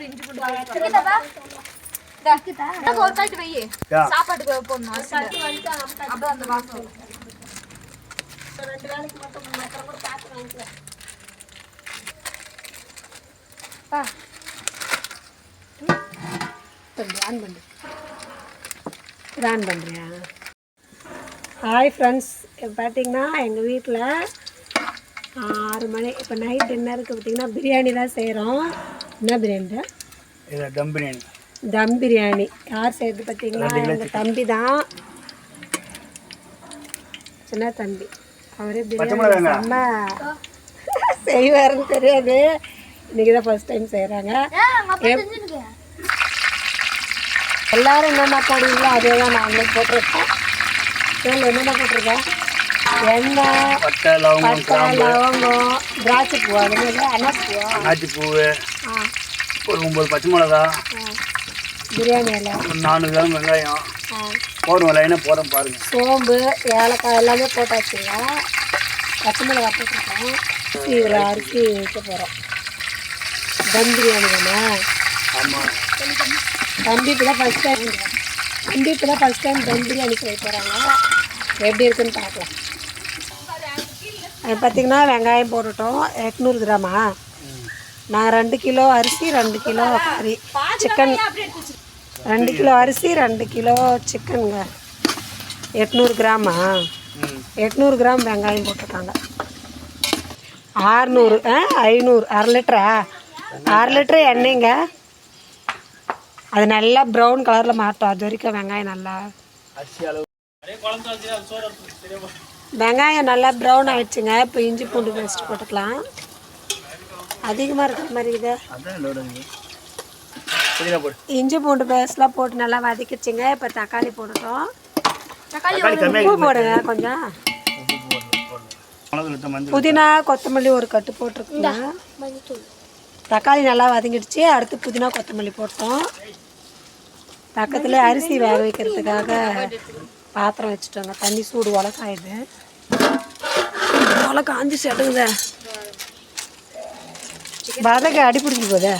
இப்படி இஞ்சி பூண்டு paste போடுறோம். எனக்கு ஒரு பாக்கெட் வை. யா. சாப்பாட்டுக்கு போடணும்? அரிசியில. அப்பதான் அந்த வாசம் வரும். பா, ஆன் பண்ணு இது ஆன் பண்ணுறியா ஹாய் ஃப்ரெண்ட்ஸ் இப்போ பார்த்தீங்கன்னா எங்கள் வீட்டில் ஆறு மணி இப்போ நைட் டின்னருக்கு பார்த்தீங்கன்னா பிரியாணி தான் செய்கிறோம் என்ன பிரியாணி இது டம் பிரியாணி. தம் பிரியாணி. யார் செய்கிறது பார்த்தீங்கன்னா எங்கள் தம்பி தான். சின்ன தம்பி. அவரே பிரியாணி. செம்ம செய்வாருன்னு தெரியாது. இன்னைக்கு தான் ஃபர்ஸ்ட் டைம் செய்கிறாங்க எல்லாரும் என்னென்ன போடுவீங்களோ அதே தான் நாங்களும் போட்டிருக்கோம். இதில் என்னென்ன போட்டிருக்கோம் எண்ணெய் பட்டை லவங்கம் திராட்சை பூ அது மாதிரி அனாசி பூவா ஆச்சி பூவு ஆ ஒரு ஒம்பது பச்சை மிளகா ஆ பிரியாணி இலை. ஒரு நானூறு கிராம் வெங்காயம் போடுவோம் லைனாக போகிறோம் பாருங்க. சோம்பு ஏலக்காய் எல்லாமே போட்டாச்சுங்க பச்சை மிளகாய் போட்டிருக்கோம் இதில் அரிசி வைக்க போகிறோம் தம் பிரியாணி தானே? ஆமாம் தம்பி இப்போ தான் ஃபஸ்ட் டைம் தம்பி இப்போ தான் ஃபஸ்ட் டைம் தம் பிரியாணி செய்ய போகிறாங்க எப்படி இருக்குன்னு பார்க்கலாம். அது பார்த்திங்கன்னா வெங்காயம் போட்டுட்டோம். எட்நூறு கிராமா? நான் ரெண்டு கிலோ அரிசி ரெண்டு கிலோ கறி. சிக்கன் ரெண்டு கிலோ அரிசி ரெண்டு கிலோ சிக்கனுங்க எட்நூறு கிராமா எட்நூறு கிராம் வெங்காயம் போட்டிருக்காங்க. ஆறுநூறு ஆ ஐநூறு அரை லிட்டரா? அரை லிட்டரு எண்ணெய்ங்க. அது நல்லா ப்ரௌன் கலரில் மாட்டோம். அது வரைக்கும் வெங்காயம் நல்லா வெங்காயம் நல்லா ப்ரௌன் ஆயிடுச்சுங்க. இப்போ இஞ்சி பூண்டு பேஸ்ட் போட்டுக்கலாம். அதிகமாக இருக்கிற மாதிரி இது. அதான் லோடு புதினா போடு. இஞ்சி பூண்டு பேஸ்ட்லாம் போட்டு நல்லா வதக்கிடுச்சுங்க. இப்போ தக்காளி போட்டுட்டோம் உப்பு போடுங்க கொஞ்சம். புதினா கொத்தமல்லி ஒரு கட்டு போட்டிருக்குங்க. தக்காளி நல்லா வதங்கிடுச்சு. அடுத்து புதினா கொத்தமல்லி போட்டோம். பக்கத்தில் அரிசி வேக வைக்கிறதுக்காக பாத்திரம் வச்சுட்டோங்க. தண்ணி சூடு உல காயுது உல காஞ்சி செடுங்க வதக்க அடி பிடிச்சி போதே?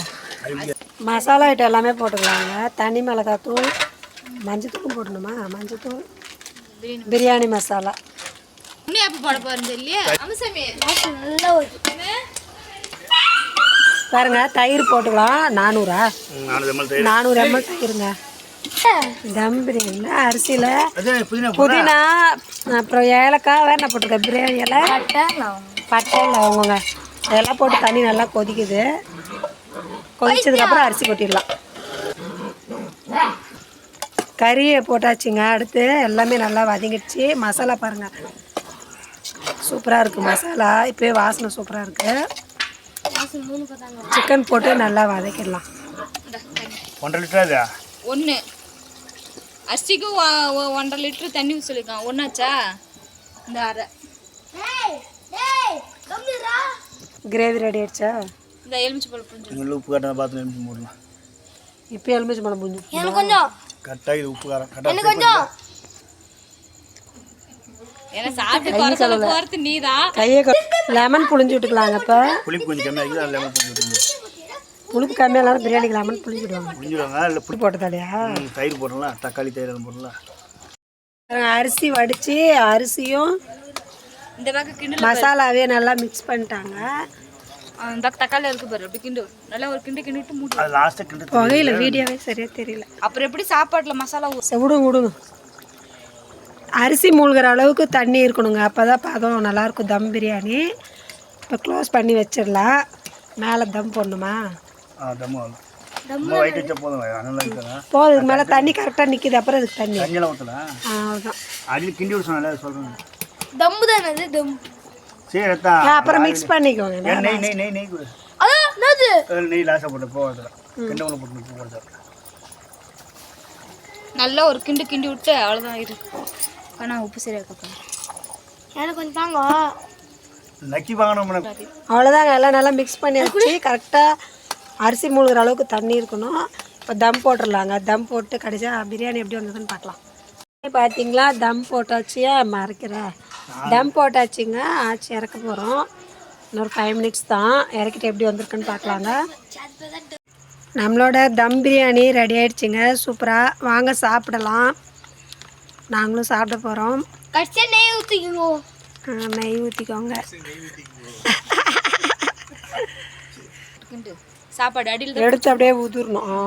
மசாலா ஐட்டம் எல்லாமே போட்டுக்கலாங்க. தனி மிளகாத்தூள் மஞ்சத்தூளும் போடணுமா? மஞ்சத்தூள் பிரியாணி மசாலா. பாருங்க தயிர் போட்டுக்கலாம். நானூறா? நானூறு எம்எல் தயிருங்க. தம் பிரியாணியில் அரிசியில் புதினா அப்புறம் ஏலக்காய் வேற என்ன போட்டிருக்கேன் பிரியாணி இலை பட்டை லவங்கங்க. இதெல்லாம் போட்டு தண்ணி நல்லா கொதிக்குது. கொதிச்சதுக்கப்புறம் அரிசி கொட்டிடலாம். கறியை போட்டாச்சுங்க. அடுத்து எல்லாமே நல்லா வதங்கிடுச்சு. மசாலா பாருங்கள் சூப்பராக இருக்குது மசாலா. இப்போயே வாசனை சூப்பராக இருக்குது சிக்கன் போட்டு நல்லா வதக்கிடலாம். ஒன்றரை லிட்டர் ஒன்று அரிசிக்கு ஒ- ஒ- ஒன்றரை லிட்டர் தண்ணி சொல்லியிருக்கான். ஒன்றாச்சா இந்த அரை. கிரேவி ரெடி ஆயிடுச்சா? இந்த எலுமிச்சி பழம் புரிஞ்சு நீங்கள் உப்பு காட்டாத பார்த்து நிமிஷம் போடலாம் இப்போ எலுமிச்சு மலம் புரிஞ்சு கரெக்டாக இது உப்பு காரம் கரெக்டாக ஏன்னா சாப்பிட்டு குறை சொல்ல போகிறது நீ தான் கையை லெமன் புளிஞ்சு விட்டுக்கலாங்க இப்போ. புளிப்பு கொஞ்சம் கம்மியாக லெமன் புளிஞ்சு புளிப்பு கம்மியாக பிரியாணிக்கு லெமன் புளிஞ்சு விடுவாங்க புளிஞ்சிடுவாங்க இல்லை புளி தயிர் போடலாம். தக்காளி தயிர் போடலாம். அரிசி வடித்து அரிசியும் இந்த பக்கம் மசாலாவே நல்லா மிக்ஸ் பண்ணிட்டாங்க. இந்த தக்காளி இருக்கு பாரு அப்படி கிண்டு. நல்லா ஒரு கிண்டு கிண்டு விட்டு மூட்டு அது லாஸ்ட்டாக கிண்டு புகையில வீடியோவே சரியாக தெரியல. அப்புறம் எப்படி சாப்பாட்டுல மசாலா விடுங்க விடுங்க அரிசி மூழ்கிற அளவுக்கு தண்ணி இருக்கணுங்க. அப்போ தான் பதம் நல்லாயிருக்கும் தம் பிரியாணி. இப்போ க்ளோஸ் பண்ணி வச்சிடலாம். மேலே தம் போடணுமா? போதும். மேலே தண்ணி கரெக்டாக நிற்கிது அப்புறம் இதுக்கு தண்ணி. தண்ணியெல்லாம் ஊற்றலாம் ஆ, அவ்வளோதான் தம்மு தானே அது தம் சரி அப்புறம் மிக்ஸ் பண்ணிக்கோங்க நெய் நெய் நெய் நெய் அதான் என்னது? நெய் லாஸாக போட்டு போகிறதுல கிண்ட ஒன்று போட்டு போடுறது நல்லா ஒரு கிண்டு கிண்டி விட்டு அவ்வளோதான் இரு. ஆனால் உப்பு சரியா இருக்கப்பா எனக்கு கொஞ்சம் தாங்க. நக்கி வாங்கணும். அவ்வளோதாங்க எல்லாம் நல்லா மிக்ஸ் பண்ணி வச்சு கரெக்டாக அரிசி மூழ்கிற அளவுக்கு தண்ணி இருக்கணும். இப்போ தம் போட்டுடலாங்க. தம் போட்டு கடைசியாக பிரியாணி எப்படி வந்ததுன்னு பார்க்கலாம். பார்த்தீங்களா தம் போட்டாச்சியா? மறைக்கிறேன். தம் போட்டாச்சுங்க ஆச்சு இறக்க போகிறோம் இன்னொரு ஃபைவ் மினிட்ஸ் தான். இறக்கிட்டு எப்படி வந்திருக்குன்னு பார்க்கலாங்க. நம்மளோட தம் பிரியாணி ரெடி ஆயிடுச்சுங்க. சூப்பராக வாங்க சாப்பிடலாம். நாங்களும் சாப்பிட போகிறோம் நெய் ஊற்றிக்குங்க நெய் ஊற்றிக்கோங்க. சாப்பாடு அடியில் எடுத்து அப்படியே ஊற்றிடணும் ஆ.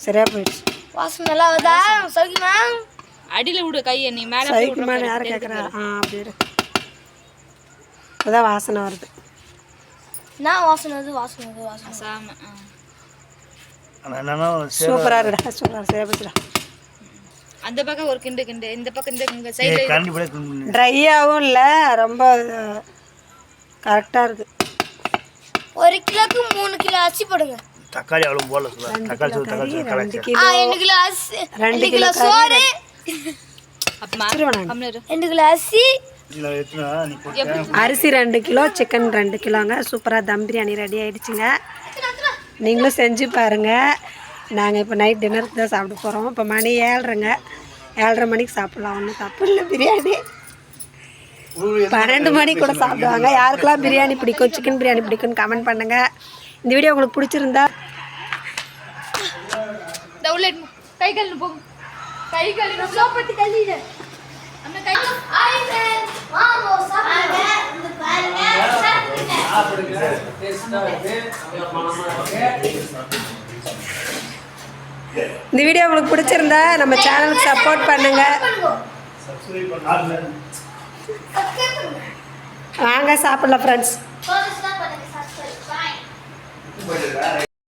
சரியா போயிடுச்சு. வாசம் நல்லா வருதா சொல்லுமா அடியில் விடு கையை நீ மேலே சைக்குமா யாரை கேட்குறா ஆ அப்படி இப்போதான் வாசனை வருது. நான் வாசனை வருது வாசனை வருது வாசனை சாம சூப்பராக இருக்குடா சூப்பராக சரியா போச்சுடா அந்த பக்கம் ஒரு கிண்டு கிண்டு. இந்த பக்கம் இந்த ஏய், சைடில். ட்ரையாகவும் இல்லை ரொம்ப கரெக்டாக இருக்குது ஒரு கிலோக்கு மூணு கிலோ அரிசி போடுங்க. தக்காளி அவ்வளோ போடல தக்காளி தக்காளி ரெண்டு கிலோ ரெண்டு கிலோ அரிசி ரெண்டு ரெண்டு கிலோ கிலோ சோறு. அரிசி நான் எத்தனை நீ போட்டு? அரிசி ரெண்டு கிலோ சிக்கன் ரெண்டு கிலோங்க. சூப்பராக தம் பிரியாணி ரெடி ஆயிடுச்சுங்க. நீங்களும் செஞ்சு பாருங்கள் நாங்கள் இப்போ நைட் டின்னருக்கு தான் சாப்பிட போகிறோம் இப்போ மணி ஏழ்ரைங்க. ஏழரை மணிக்கு சாப்பிட்லாம். ஒன்றும் தப்பு இல்லை பிரியாணி. பன்னெண்டு மணிக்கு கூட சாப்பிடுவாங்க. யாருக்கெல்லாம் பிரியாணி பிடிக்கும் சிக்கன் பிரியாணி பிடிக்கும்னு கமெண்ட் பண்ணுங்கள் இந்த வீடியோ உங்களுக்கு பிடிச்சிருந்தா இந்த உள்ள எடுத்து போ. கை கழுவு போகும் கை கழுவு சோப்பட்டு கழிடு அம்மா கை வாங்க சாப்பிடுங்க. இந்த பாருங்க. சாப்பிடுங்க. இந்த வீடியோ உங்களுக்கு பிடிச்சிருந்தா நம்ம சேனலுக்கு சப்போர்ட் சப்ஸ்கிரைப் பண்ணாங்க. வாங்க சாப்பிடலாம் ஃப்ரெண்ட்ஸ்